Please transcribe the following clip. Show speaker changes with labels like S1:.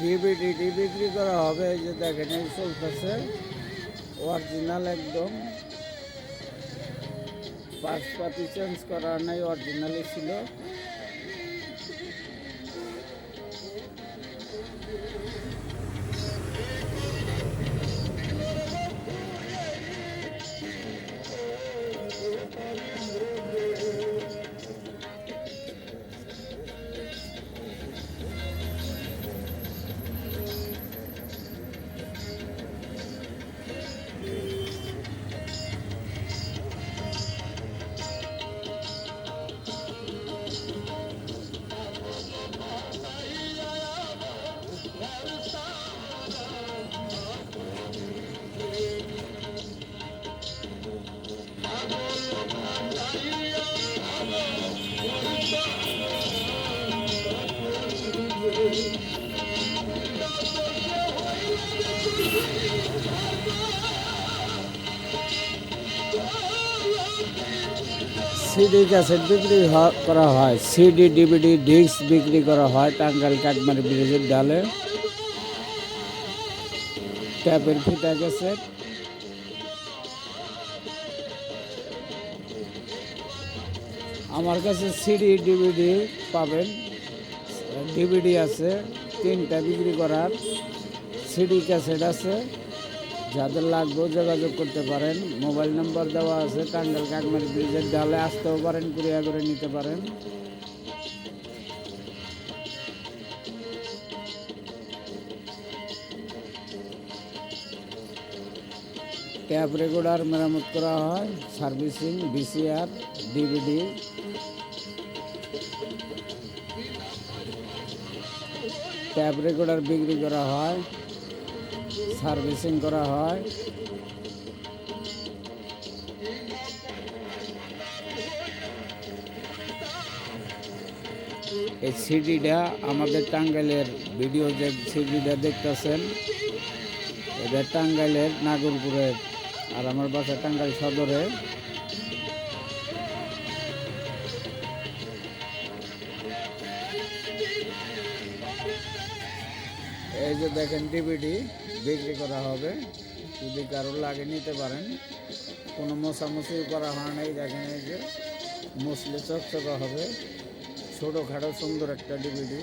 S1: ডিভিডিটি বিক্রি করা হবে যে দেখেন, এই চলতেছে। অরিজিনাল একদম। পাশপাতি চেঞ্জ করা নাই অরিজিনালই ছিল। সিডি ক্যাসেট বিক্রি করা হয়। সিডি, ডিভিডি, ডিস্ক বিক্রি করা হয়। টাঙ্গাইল কাকমারি ব্রিজের ডালে ট্যাপের ফিতা ক্যাসেট। আমার কাছে সিডি, ডিভিডি পাবেন। ডিভিডি আছে। তিনটা বিক্রি করার। সিডি ক্যাসেট আছে। যাদের লাগবে, যোগাযোগ করতে পারেন। মোবাইল নাম্বার দেওয়া আছে টাঙ্গাল কাকমারি ব্রিজের ডালে আসতেও পারেন কুরিয়া করে নিতে পারেন। ট্যাপ রেকর্ডার মেরামত করা হয়, servicing, VCR, DVD. Tape recorder বিক্রি করা হয়। সার্ভিসিং করা হয়। এই সিডিটা আমাদের টাঙ্গাইলের, ভিডিও যে সিডিটা দেখতেছেন, এটা টাঙ্গাইলের, নাগরপুরের, আর আমার বাসা টাঙ্গাইল সদরে এই যে দেখেন ডিবিডি বিক্রি করা হবে। যদি কারও লাগে নিতে পারেন। কোনো মোছামুছি করা হয় নাই। দেখেন এই যে মুসলে চকচকা হবে। ছোটোখাটো সুন্দর একটা ডিবিডি